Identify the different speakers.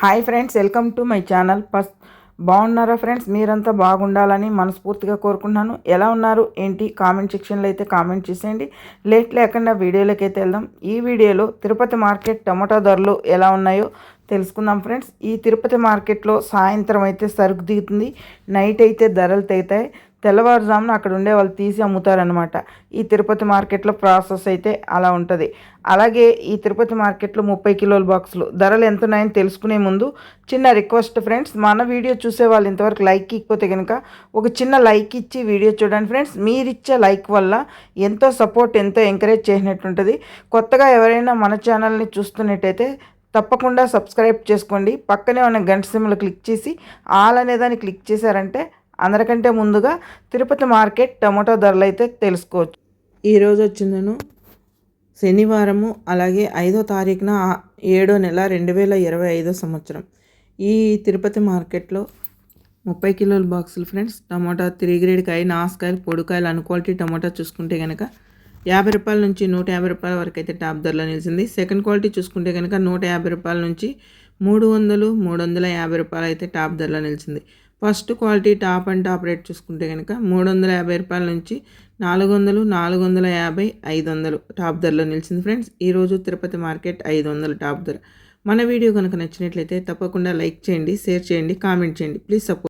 Speaker 1: Hi friends welcome to my channel. First బాగున్నారా friends? మీరంతా బాగుండాలని మనస్ఫూర్తిగా కోరుకుంటున్నాను. ఎలా ఉన్నారు? ఏంటి? కామెంట్ సెక్షన్లో అయితే కామెంట్ చేసేయండి. లేట్ లేకుండా వీడియోలోకి అయితే వెళ్దాం. ఈ వీడియోలో తిరుపతి మార్కెట్ టమాటా ధరలు ఎలా ఉన్నాయో తెలుసుకుందాం ఫ్రెండ్స్. ఈ తిరుపతి మార్కెట్లో సాయంత్రం అయితే సరుకు దిగుతుంది. నైట్ అయితే ధరలు తెగుతాయి. తెల్లవారుజామున అక్కడ ఉండే వాళ్ళు తీసి అమ్ముతారనమాట ఈ తిరుపతి మార్కెట్లో ప్రాసెస్ అయితే అలా ఉంటుంది. అలాగే ఈ తిరుపతి మార్కెట్లో ముప్పై కిలోల బాక్సులు. ధరలు ఎంత ఉన్నాయని తెలుసుకునే ముందు చిన్న రిక్వెస్ట్ ఫ్రెండ్స్ మన వీడియో చూసే వాళ్ళు ఇంతవరకు లైక్ ఇకపోతే కనుక ఒక చిన్న లైక్ ఇచ్చి వీడియో చూడండి ఫ్రెండ్స్. మీరిచ్చే లైక్ వల్ల ఎంతో సపోర్ట్ ఎంతో ఎంకరేజ్ చేసినట్టుంటుంది. కొత్తగా ఎవరైనా మన ఛానల్ని చూస్తున్నట్టయితే తప్పకుండా సబ్స్క్రైబ్ చేసుకోండి. పక్కనే ఉన్న గంట సిమ్లు క్లిక్ చేసి ఆల్ అనే దాన్ని క్లిక్ చేశారంటే అందరికంటే ముందుగా తిరుపతి మార్కెట్ టమాటో ధరలు అయితే తెలుసుకోవచ్చు. ఈరోజు వచ్చిందను. శనివారము అలాగే ఐదో తారీఖున ఏడో నెల రెండు వేల ఇరవై ఐదో సంవత్సరం. ఈ తిరుపతి మార్కెట్లో ముప్పై కిలోల బాక్సులు ఫ్రెండ్స్ టమాటా త్రీ గ్రేడ్ కాయ నాసుకాయలు పొడికాయలు అన్ క్వాలిటీ టమాటా చూసుకుంటే కనుక యాభై రూపాయల నుంచి నూట యాభై రూపాయల వరకు అయితే టాప్ ధరలో నిలిచింది. సెకండ్ క్వాలిటీ చూసుకుంటే కనుక నూట యాభై రూపాయల నుంచి మూడు వందలు మూడు వందల యాభై రూపాయలు అయితే టాప్ ధరలో నిలిచింది. First quality top and top rate చూసుకుంటే కనుక మూడు వందల యాభై రూపాయల నుంచి నాలుగు వందలు నాలుగు వందల యాభై ఐదు వందలు టాప్ ధరలో నిలిచింది ఫ్రెండ్స్. ఈరోజు తిరుపతి మార్కెట్ ఐదు వందలు టాప్ ధర. మన వీడియో కనుక నచ్చినట్లయితే తప్పకుండా లైక్ చేయండి షేర్ చేయండి కామెంట్ చేయండి. Please support